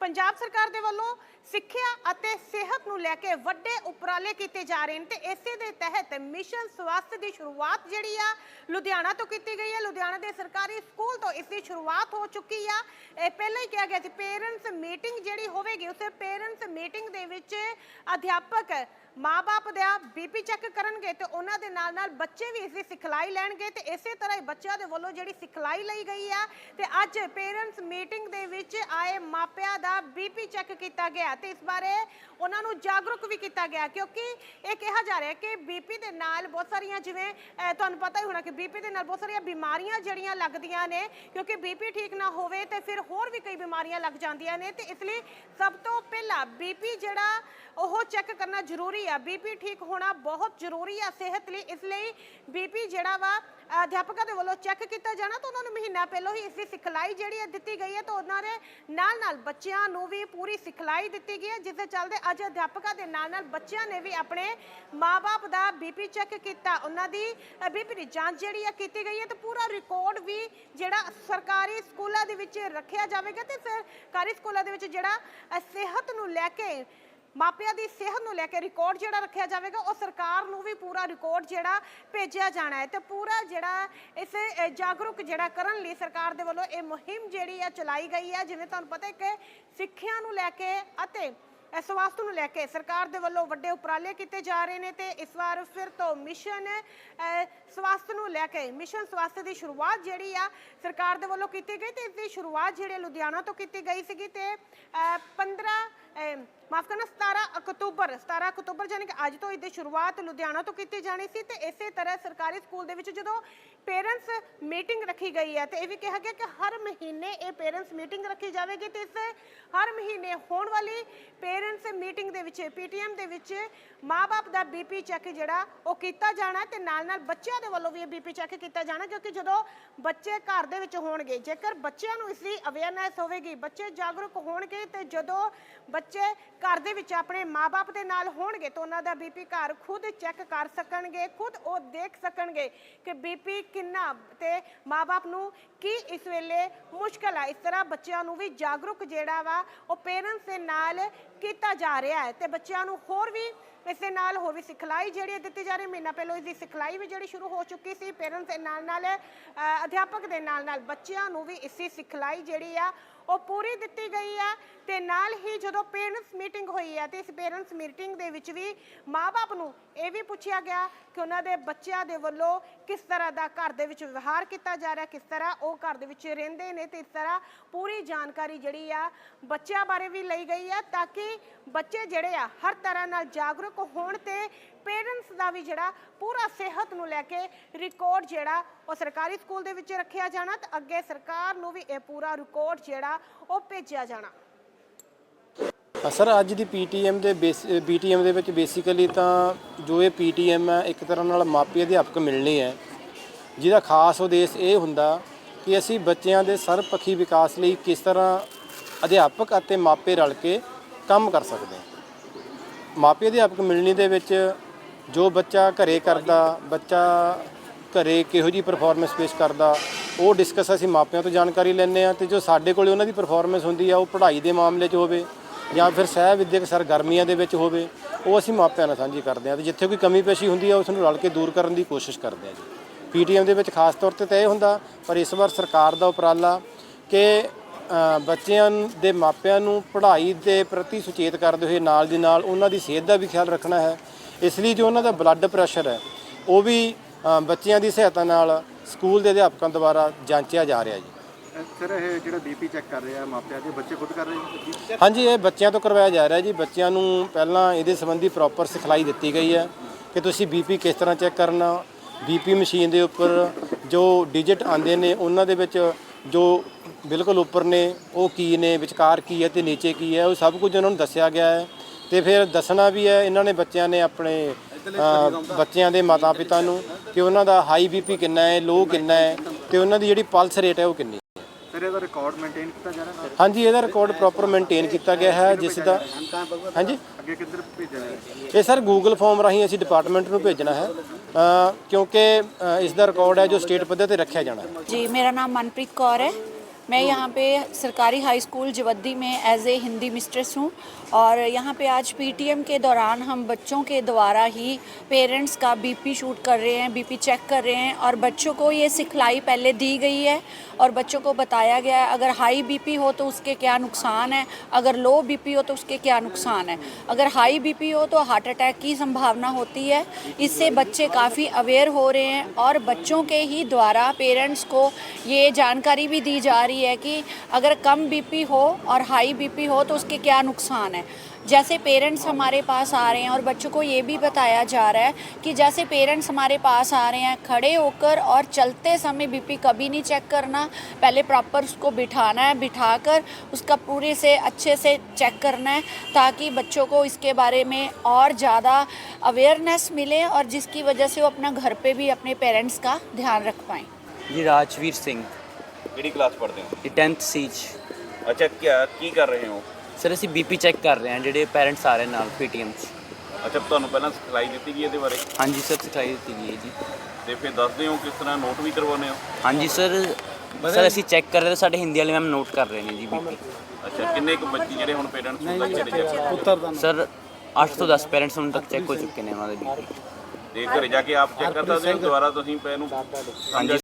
ਪੰਜਾਬ ਸਰਕਾਰ ਦੇ ਵੱਲੋਂ ਸਿੱਖਿਆ ਅਤੇ ਸਿਹਤ ਨੂੰ ਲੈ ਕੇ ਵੱਡੇ ਉਪਰਾਲੇ ਕੀਤੇ ਜਾ ਰਹੇ ਨੇ ਤੇ ਇਸੇ ਦੇ ਤਹਿਤ ਮਿਸ਼ਨ ਸਵਾਸਥ ਦੀ ਸ਼ੁਰੂਆਤ ਜਿਹੜੀ ਆ ਲੁਧਿਆਣਾ ਤੋਂ ਕੀਤੀ ਗਈ ਹੈ। ਲੁਧਿਆਣਾ ਦੇ ਸਰਕਾਰੀ ਸਕੂਲ ਤੋਂ ਇਸ ਦੀ ਸ਼ੁਰੂਆਤ ਹੋ ਚੁੱਕੀ ਆ। ਇਹ ਪਹਿਲਾਂ ਹੀ ਕਿਹਾ ਗਿਆ ਸੀ ਪੇਰੈਂਟਸ ਮੀਟਿੰਗ ਜਿਹੜੀ ਹੋਵੇਗੀ, ਉਸੇ ਪੇਰੈਂਟਸ ਮੀਟਿੰਗ ਦੇ ਵਿੱਚ ਅਧਿਆਪਕ ਮਾਪੇ ਦਾ ਬੀਪੀ ਚੈੱਕ ਕਰਨਗੇ ਤੇ ਉਹਨਾਂ ਦੇ ਨਾਲ ਨਾਲ ਬੱਚੇ ਵੀ ਇਸ ਦੀ ਸਿਖਲਾਈ ਲੈਣਗੇ ਤੇ ਇਸੇ ਤਰ੍ਹਾਂ ਹੀ ਬੱਚਿਆਂ ਦੇ ਵੱਲੋਂ ਜਿਹੜੀ ਸਿਖਲਾਈ ਲਈ ਗਈ ਆ ਤੇ ਅੱਜ ਪੇਰੈਂਟਸ ਮੀਟਿੰਗ ਦੇ ਵਿੱਚ ਆਏ ਮਾਪਿਆਂ ਦਾ ਬੀਪੀ ਚੈੱਕ ਕੀਤਾ ਗਿਆ ਤੇ ਇਸ ਬਾਰੇ ਉਹਨਾਂ ਨੂੰ ਜਾਗਰੂਕ ਵੀ ਕੀਤਾ ਗਿਆ ਕਿਉਂਕਿ ਇਹ ਕਿਹਾ ਜਾ ਰਿਹਾ ਕਿ ਬੀਪੀ ਦੇ ਨਾਲ ਬਹੁਤ ਸਾਰੀਆਂ ਜਿਵੇਂ ਤੁਹਾਨੂੰ ਪਤਾ ਹੀ ਹੋਣਾ ਕਿ ਬੀਪੀ ਦੇ ਨਾਲ ਬਹੁਤ ਸਾਰੀਆਂ ਬਿਮਾਰੀਆਂ ਜਿਹੜੀਆਂ ਲੱਗਦੀਆਂ ਨੇ ਕਿਉਂਕਿ ਬੀਪੀ ਠੀਕ ਨਾ ਹੋਵੇ ਤੇ ਫਿਰ ਹੋਰ ਵੀ ਕਈ ਬਿਮਾਰੀਆਂ ਲੱਗ ਜਾਂਦੀਆਂ ਨੇ ਤੇ ਇਸ ਲਈ ਸਭ ਤੋਂ ਪਹਿਲਾਂ ਬੀਪੀ ਜਿਹੜਾ ਉਹ ਚੈੱਕ ਕਰਨਾ ਜ਼ਰੂਰੀ ਆ। ਬੀਪੀ ਠੀਕ ਹੋਣਾ ਬਹੁਤ ਜ਼ਰੂਰੀ ਆ ਸਿਹਤ ਲਈ। ਇਸ ਲਈ ਬੀਪੀ ਜਿਹੜਾ ਵਾ, ਅਧਿਆਪਕਾਂ ਦੇ ਵੱਲੋਂ ਚੈੱਕ ਕੀਤਾ ਜਾਣਾ ਤਾਂ ਉਹਨਾਂ ਨੂੰ ਮਹੀਨਾ ਪਹਿਲਾਂ ਹੀ ਇਸ ਦੀ ਸਿਖਲਾਈ ਜਿਹੜੀ ਹੈ ਦਿੱਤੀ ਗਈ ਹੈ ਤਾਂ ਉਹਨਾਂ ਦੇ ਨਾਲ ਨਾਲ ਬੱਚਿਆਂ ਨੂੰ ਵੀ ਪੂਰੀ ਸਿਖਲਾਈ ਦਿੱਤੀ ਗਈ ਹੈ ਜਿਸ ਦੇ ਚੱਲਦੇ ਅੱਜ ਅਧਿਆਪਕਾਂ ਦੇ ਨਾਲ ਨਾਲ ਬੱਚਿਆਂ ਨੇ ਵੀ ਆਪਣੇ ਮਾਪੇ ਦਾ ਬੀਪੀ ਚੈੱਕ ਕੀਤਾ। ਉਹਨਾਂ ਦੀ ਬੀਪੀ ਦੀ ਜਾਂਚ ਜਿਹੜੀ ਹੈ ਕੀਤੀ ਗਈ ਹੈ ਤੇ ਪੂਰਾ ਰਿਕਾਰਡ ਵੀ ਜਿਹੜਾ ਸਰਕਾਰੀ ਸਕੂਲਾਂ ਦੇ ਵਿੱਚ ਰੱਖਿਆ ਜਾਵੇਗਾ ਤੇ ਸਰਕਾਰੀ ਸਕੂਲਾਂ ਦੇ ਵਿੱਚ ਜਿਹੜਾ ਸਿਹਤ ਨੂੰ ਲੈ ਕੇ ਮਾਪਿਆਂ ਦੀ ਸਿਹਤ ਨੂੰ ਲੈ ਕੇ ਰਿਕਾਰਡ ਜਿਹੜਾ ਰੱਖਿਆ ਜਾਵੇਗਾ ਉਹ ਸਰਕਾਰ ਨੂੰ ਵੀ ਪੂਰਾ ਰਿਕਾਰਡ ਜਿਹੜਾ ਭੇਜਿਆ ਜਾਣਾ ਹੈ ਤੇ ਪੂਰਾ ਜਿਹੜਾ ਇਸ ਜਾਗਰੂਕ ਜਿਹੜਾ ਕਰਨ ਲਈ ਸਰਕਾਰ ਦੇ ਵੱਲੋਂ ਇਹ ਮੁਹਿੰਮ ਜਿਹੜੀ ਆ ਚਲਾਈ ਗਈ ਹੈ। ਜਿਵੇਂ ਤੁਹਾਨੂੰ ਪਤਾ ਹੈ ਕਿ ਸਿੱਖਿਆ ਨੂੰ ਲੈ ਕੇ ਅਤੇ ਇਸ ਸਵਾਸਥ ਨੂੰ ਲੈ ਕੇ ਸਰਕਾਰ ਦੇ ਵੱਲੋਂ ਵੱਡੇ ਉਪਰਾਲੇ ਕੀਤੇ ਜਾ ਰਹੇ ਨੇ ਤੇ ਇਸ ਵਾਰ ਫਿਰ ਤੋਂ ਮਿਸ਼ਨ ਸਵਾਸਥ ਨੂੰ ਲੈ ਕੇ ਮਿਸ਼ਨ ਸਵਾਸਥ ਦੀ ਸ਼ੁਰੂਆਤ ਜਿਹੜੀ ਆ ਸਰਕਾਰ ਦੇ ਵੱਲੋਂ ਕੀਤੀ ਗਈ ਤੇ ਇਸ ਦੀ ਸ਼ੁਰੂਆਤ ਜਿਹੜੀ ਲੁਧਿਆਣਾ ਤੋਂ ਕੀਤੀ ਗਈ ਸੀਗੀ ਤੇ ਅ, 15 ਮਾਫ ਕਰਨਾ 17 ਅਕਤੂਬਰ 17 ਅਕਤੂਬਰ ਯਾਨੀ ਕਿ ਅੱਜ ਤੋਂ ਇਹਦੀ ਸ਼ੁਰੂਆਤ ਲੁਧਿਆਣਾ ਤੋਂ ਕੀਤੀ ਜਾਣੀ ਸੀ ਤੇ ਇਸੇ ਤਰ੍ਹਾਂ ਸਰਕਾਰੀ ਸਕੂਲ ਦੇ ਵਿੱਚ ਜਦੋਂ ਪੇਰੈਂਟਸ ਮੀਟਿੰਗ ਰੱਖੀ ਗਈ ਹੈ ਤੇ ਇਹ ਵੀ ਕਿਹਾ ਗਿਆ ਕਿ ਹਰ ਮਹੀਨੇ ਇਹ ਪੇਰੈਂਟਸ ਮੀਟਿੰਗ ਰੱਖੀ ਜਾਵੇਗੀ ਤੇ ਇਸ ਹਰ ਮਹੀਨੇ ਹੋਣ ਵਾਲੀ ਪੇਰੈਂਟਸ ਮੀਟਿੰਗ ਦੇ ਵਿੱਚ, ਪੀਟੀਐਮ ਦੇ ਵਿੱਚ ਮਾਪੇ ਦਾ ਬੀਪੀ ਚੈੱਕ ਜਿਹੜਾ ਉਹ ਕੀਤਾ ਜਾਣਾ ਤੇ ਨਾਲ ਨਾਲ ਬੱਚਿਆਂ ਦੇ ਵੱਲੋਂ ਵੀ ਇਹ ਬੀਪੀ ਚੈੱਕ ਕੀਤਾ ਜਾਣਾ ਕਿਉਂਕਿ ਜਦੋਂ ਬੱਚੇ ਘਰ ਦੇ ਵਿੱਚ ਹੋਣਗੇ, ਜੇਕਰ ਬੱਚਿਆਂ ਨੂੰ ਇਸ ਲਈ ਅਵੇਅਰਨੈਸ ਹੋਵੇਗੀ, ਬੱਚੇ ਜਾਗਰੂਕ ਹੋਣਗੇ ਤੇ ਜਦੋਂ ਬੱਚੇ ਘਰ ਦੇ ਵਿੱਚ ਆਪਣੇ ਮਾਪੇ ਦੇ ਨਾਲ ਹੋਣਗੇ ਤਾਂ ਉਹਨਾਂ ਦਾ ਬੀਪੀ ਘਰ ਖੁਦ ਚੈੱਕ ਕਰ ਸਕਣਗੇ, ਖੁਦ ਉਹ ਦੇਖ ਸਕਣਗੇ ਕਿ ਬੀਪੀ ਕਿੰਨਾ ਤੇ ਮਾਪੇ ਨੂੰ ਕੀ ਇਸ ਵੇਲੇ ਮੁਸ਼ਕਲ ਆ ਇਸ ਤਰ੍ਹਾਂ ਬੱਚਿਆਂ ਨੂੰ ਵੀ ਜਾਗਰੂਕ ਜਿਹੜਾ ਵਾ, ਉਹ ਪੇਰੈਂਟਸ ਦੇ ਨਾਲ ਕੀਤਾ ਜਾ ਰਿਹਾ ਹੈ ਤੇ ਬੱਚਿਆਂ ਨੂੰ ਹੋਰ ਵੀ ਇਸ ਦੇ ਨਾਲ ਹੋਰ ਵੀ ਸਿਖਲਾਈ ਜਿਹੜੀ ਹੈ ਦਿੱਤੀ ਜਾ ਰਹੀ ਹੈ। ਮਹੀਨਾ ਪਹਿਲਾਂ ਇਸ ਦੀ ਸਿਖਲਾਈ ਵੀ ਜਿਹੜੀ ਸ਼ੁਰੂ ਹੋ ਚੁੱਕੀ ਸੀ ਪੇਰੈਂਟਸ ਦੇ ਨਾਲ ਨਾਲ ਅਧਿਆਪਕ ਦੇ ਨਾਲ ਨਾਲ ਬੱਚਿਆਂ ਨੂੰ ਵੀ ਇਸ ਸਿਖਲਾਈ ਜਿਹੜੀ ਆ ਉਹ ਪੂਰੀ ਦਿੱਤੀ ਗਈ ਆ ਤੇ ਨਾਲ ਹੀ ਜਦੋਂ ਪੇਰੈਂਟਸ ਮੀਟਿੰਗ ਹੋਈ ਹੈ ਤੇ ਇਸ ਪੇਰੈਂਟਸ ਮੀਟਿੰਗ ਦੇ ਵਿੱਚ ਵੀ ਮਾਪੇ ਨੂੰ ਇਹ ਵੀ ਪੁੱਛਿਆ ਗਿਆ ਕਿ ਉਹਨਾਂ ਦੇ ਬੱਚਿਆਂ ਦੇ ਵੱਲੋਂ ਕਿਸ ਤਰ੍ਹਾਂ ਦਾ ਘਰ ਦੇ ਵਿੱਚ ਵਿਵਹਾਰ ਕੀਤਾ ਜਾ ਰਿਹਾ, ਕਿਸ ਤਰ੍ਹਾਂ ਉਹ ਘਰ ਦੇ ਵਿੱਚ ਰਹਿੰਦੇ ਨੇ ਤੇ ਇਸ ਤਰ੍ਹਾਂ ਪੂਰੀ ਜਾਣਕਾਰੀ ਜਿਹੜੀ ਆ ਬੱਚਿਆਂ ਬਾਰੇ ਵੀ ਲਈ ਗਈ ਆ ਤਾਂ ਕਿ ਬੱਚੇ ਜਿਹੜੇ ਆ ਹਰ ਤਰ੍ਹਾਂ ਨਾਲ ਜਾਗਰੂਕ ਹੋਣ ਤੇ ਪੇਰੈਂਟਸ ਦਾ ਵੀ ਜਿਹੜਾ ਪੂਰਾ ਸਿਹਤ ਨੂੰ ਲੈ ਕੇ ਰਿਕਾਰਡ ਜਿਹੜਾ ਉਹ ਸਰਕਾਰੀ ਸਕੂਲ ਦੇ ਵਿੱਚ ਰੱਖਿਆ ਜਾਣਾ ਤੇ ਅੱਗੇ ਸਰਕਾਰ ਨੂੰ ਵੀ ਇਹ ਪੂਰਾ ਰਿਕਾਰਡ ਜਿਹੜਾ ਉਹ ਭੇਜਿਆ ਜਾਣਾ। ਸਰ, ਅੱਜ ਦੀ ਪੀਟੀਐਮ ਦੇ ਬੀਟੀਐਮ ਦੇ ਵਿੱਚ ਬੇਸਿਕਲੀ ਤਾਂ ਜੋ ਇਹ ਪੀਟੀਐਮ ਹੈ, ਇੱਕ ਤਰ੍ਹਾਂ ਨਾਲ ਮਾਪੇ ਅਧਿਆਪਕ ਮਿਲਣੇ ਹੈ। ਜਿਹਦਾ ਖਾਸ ਉਦੇਸ਼ ਇਹ ਹੁੰਦਾ ਕਿ ਅਸੀਂ ਬੱਚਿਆਂ ਦੇ ਸਰਬਪੱਖੀ ਵਿਕਾਸ ਲਈ ਕਿਸ ਤਰ੍ਹਾਂ ਅਧਿਆਪਕ ਅਤੇ ਮਾਪੇ ਰਲ ਕੇ ਕੰਮ ਕਰ ਸਕਦੇ ਹਾਂ। ਮਾਪੇ ਅਧਿਆਪਕ ਮਿਲਣੀ ਦੇ ਵਿੱਚ ਜੋ ਬੱਚਾ ਘਰੇ ਕਰਦਾ, ਬੱਚਾ ਘਰੇ ਕਿਹੋ ਜੀ ਪਰਫਾਰਮੈਂਸ ਪੇਸ਼ ਕਰਦਾ, ਉਹ ਡਿਸਕਸ ਅਸੀਂ ਮਾਪਿਆਂ ਤੋਂ ਜਾਣਕਾਰੀ ਲੈਂਦੇ ਆ ਤੇ ਜੋ ਸਾਡੇ ਕੋਲੇ ਉਹਨਾਂ ਦੀ ਪਰਫਾਰਮੈਂਸ ਹੁੰਦੀ ਆ, ਉਹ ਪੜ੍ਹਾਈ ਦੇ ਮਾਮਲੇ 'ਚ ਹੋਵੇ ਜਾਂ ਫਿਰ ਸਹਿ ਵਿਦਿਅਕ ਸਰਗਰਮੀਆਂ ਦੇ ਵਿੱਚ ਹੋਵੇ, ਉਹ ਅਸੀਂ ਮਾਪਿਆਂ ਨਾਲ ਸਾਂਝੀ ਕਰਦੇ ਆ ਤੇ ਜਿੱਥੇ ਕੋਈ ਕਮੀ ਪੇਸ਼ੀ ਹੁੰਦੀ ਆ ਉਸ ਨੂੰ ਰਲ ਕੇ ਦੂਰ ਕਰਨ ਦੀ ਕੋਸ਼ਿਸ਼ ਕਰਦੇ ਆ ਜੀ। ਪੀਟੀਐਮ ਦੇ ਵਿੱਚ ਖਾਸ ਤੌਰ ਤੇ ਤਾਂ ਇਹ ਹੁੰਦਾ, ਪਰ ਇਸ ਵਾਰ ਸਰਕਾਰ ਦਾ ਉਪਰਾਲਾ ਕਿ ਬੱਚਿਆਂ ਦੇ ਮਾਪਿਆਂ ਨੂੰ ਪੜ੍ਹਾਈ ਦੇ ਪ੍ਰਤੀ ਸੁਚੇਤ ਕਰਦੇ ਹੋਏ ਨਾਲ ਦੀ ਨਾਲ ਉਹਨਾਂ ਦੀ ਸਿਹਤ ਦਾ ਵੀ ਖਿਆਲ ਰੱਖਣਾ ਹੈ। ਇਸ ਲਈ ਜੋ ਉਹਨਾਂ ਦਾ ਬਲੱਡ ਪ੍ਰੈਸ਼ਰ ਹੈ ਉਹ ਵੀ ਬੱਚਿਆਂ ਦੀ ਸਹਾਇਤਾ ਨਾਲ ਸਕੂਲ ਦੇ ਅਧਿਆਪਕਾਂ ਦੁਆਰਾ ਜਾਂਚਿਆ ਜਾ ਰਿਹਾ ਜੀ। ਸਰ ਇਹ ਜਿਹੜਾ ਬੀਪੀ ਚੈੱਕ ਕਰ ਰਿਹਾ ਮਾਪਿਆਂ ਦੇ ਬੱਚੇ ਖੁਦ ਕਰ ਰਹੇ ਨੇ? ਹਾਂਜੀ ਇਹ ਬੱਚਿਆਂ ਤੋਂ ਕਰਵਾਇਆ ਜਾ ਰਿਹਾ ਜੀ। ਬੱਚਿਆਂ ਨੂੰ ਪਹਿਲਾਂ ਇਹਦੇ ਸੰਬੰਧੀ ਪ੍ਰੋਪਰ ਸਿਖਲਾਈ ਦਿੱਤੀ ਗਈ ਹੈ ਕਿ ਤੁਸੀਂ ਬੀਪੀ ਕਿਸ ਤਰ੍ਹਾਂ ਚੈੱਕ ਕਰਨਾ ਬੀਪੀ ਮਸ਼ੀਨ ਦੇ ਉੱਪਰ ਜੋ ਡਿਜਿਟ ਆਉਂਦੇ ਨੇ ਉਹਨਾਂ ਦੇ ਵਿੱਚ ਜੋ ਬਿਲਕੁਲ ਉੱਪਰ ਨੇ ਉਹ ਕੀ ਨੇ ਵਿਚਕਾਰ ਕੀ ਹੈ ਤੇ ਨੀਚੇ ਕੀ ਹੈ ਉਹ ਸਭ ਕੁਝ ਉਹਨਾਂ ਨੂੰ ਦੱਸਿਆ ਗਿਆ ਹੈ। ਤੇ ਫਿਰ ਦੱਸਣਾ ਵੀ ਹੈ ਇਹਨਾਂ ਨੇ ਬੱਚਿਆਂ ਨੇ ਆਪਣੇ ਅ, ਬੱਚਿਆਂ ਦੇ ਮਾਤਾ ਪਿਤਾ ਨੂੰ ਕਿ ਉਹਨਾਂ ਦਾ ਹਾਈ ਬੀਪੀ ਕਿੰਨਾ ਹੈ ਲੋ ਕਿੰਨਾ ਹੈ ਤੇ ਉਹਨਾਂ ਦੀ ਜਿਹੜੀ ਪਲਸ ਰੇਟ ਹੈ ਉਹ ਕਿੰਨੀ ਹੈ। ਸਰ ਇਹਦਾ ਰਿਕਾਰਡ ਮੇਨਟੇਨ ਕੀਤਾ ਜਾ ਰਿਹਾ ਹਾਂਜੀ ਇਹਦਾ ਰਿਕਾਰਡ ਪ੍ਰੋਪਰ ਮੇਨਟੇਨ ਕੀਤਾ ਗਿਆ ਹੈ ਜਿਸ ਦਾ ਹਾਂਜੀ? ਅੱਗੇ ਕਿੱਧਰ ਭੇਜਿਆ ਜਾਏਗਾ ਇਹ ਸਰ ਗੂਗਲ ਫਾਰਮ ਰਾਹੀਂ ਅਸੀਂ ਡਿਪਾਰਟਮੈਂਟ ਨੂੰ ਭੇਜਣਾ ਹੈ ਅ, ਕਿਉਂਕਿ ਅ, ਇਸ ਦਾ ਰਿਕਾਰਡ ਹੈ ਜੋ ਸਟੇਟ ਪੱਧਰ ਤੇ ਰੱਖਿਆ ਜਾਣਾ ਹੈ। ਜੀ ਮੇਰਾ ਨਾਮ ਮਨਪ੍ਰੀਤ ਕੌਰ ਹੈ। मैं यहाँ पे सरकारी हाई स्कूल जवद्दी में एज ए हिंदी मिस्ट्रेस हूँ और यहाँ पे आज पीटीएम के दौरान हम बच्चों के द्वारा ही पेरेंट्स का बीपी शूट कर रहे हैं बीपी चेक कर रहे हैं और बच्चों को ये सिखलाई पहले दी गई है और बच्चों को बताया गया है, अगर हाई बीपी हो तो उसके क्या नुकसान है, अगर लो बीपी हो तो उसके क्या नुकसान है। अगर हाई बीपी हो तो हार्ट अटैक की संभावना होती है, इससे बच्चे काफ़ी अवेयर हो रहे हैं और बच्चों के ही द्वारा पेरेंट्स को ये जानकारी भी दी जा रही है रही है कि अगर कम बीपी हो और हाई बीपी हो तो उसके क्या नुकसान है? जैसे पेरेंट्स हमारे पास आ रहे हैं और बच्चों को ये भी बताया जा रहा है कि जैसे पेरेंट्स हमारे पास आ रहे हैं, खड़े होकर और चलते समय बीपी कभी नहीं चेक करना, पहले प्रॉपर उसको बिठाना है बिठा कर उसका पूरे से अच्छे से चेक करना है ताकि बच्चों को इसके बारे में और ज़्यादा अवेयरनेस मिले और जिसकी वजह से वो अपना घर पर भी अपने पेरेंट्स का ध्यान रख पाएँ। जी, राजवीर सिंह। ਕਿਹੜੀ ਕਲਾਸ ਪੜ੍ਹਦੇ ਹੋ? ਇਹ 10th ਸੀ 'ਚ। ਅੱਛਾ ਕਿਆ ਕੀ ਕਰ ਰਹੇ ਹੋ? ਸਰ ਅਸੀਂ ਬੀਪੀ ਚੈੱਕ ਕਰ ਰਹੇ ਹਾਂ ਜਿਹੜੇ ਪੈਰੈਂਟਸ ਆ ਰਹੇ ਨਾਲ ਪੀਟੀਐਮ 'ਚ। ਅੱਛਾ ਤੁਹਾਨੂੰ ਪਹਿਲਾਂ ਸਿਖਲਾਈ ਦਿੱਤੀ ਗਈ ਇਹਦੇ ਬਾਰੇ? ਹਾਂਜੀ ਸਰ ਸਿਖਾਈ ਦਿੱਤੀ ਗਈ ਹੈ ਜੀ। ਤੇ ਫਿਰ ਦੱਸਦੇ ਹੋ ਕਿਸ ਤਰ੍ਹਾਂ ਨੋਟ ਵੀ ਕਰਵਾਉਂਦੇ ਹੋ? ਹਾਂਜੀ ਸਰ ਸਰ ਅਸੀਂ ਚੈੱਕ ਕਰ ਰਹੇ ਤਾਂ ਸਾਡੇ ਹਿੰਦੀ ਵਾਲੇ ਮੈਮ ਨੋਟ ਕਰ ਰਹੇ ਨੇ ਜੀ ਬੀਪੀ ਅੱਛਾ ਕਿੰਨੇ ਕੁ ਬੱਚੇ ਜਿਹੜੇ ਹੁਣ ਪੇਰੈਂਟਸ ਨੂੰ ਤੱਕ ਜਿਹੜੇ ਚੈੱਕ ਸਰ 8 ਤੋਂ 10 ਪੈਰੈਂਟਸ ਹੁਣ ਤੱਕ ਚੈੱਕ ਹੋ ਚੁੱਕੇ ਨੇ ਉਹਨਾਂ ਦੇ ਬੀਪੀ ਤੇ ਘਰੇ ਜਾ ਕੇ ਆਪ ਚੈੱਕ ਕਰ ਸਕਦੇ ਹੋ? ਦੁਬਾਰਾ ਤੁਸੀਂ ਪੈ ਨੂੰ ਹਾਂਜੀ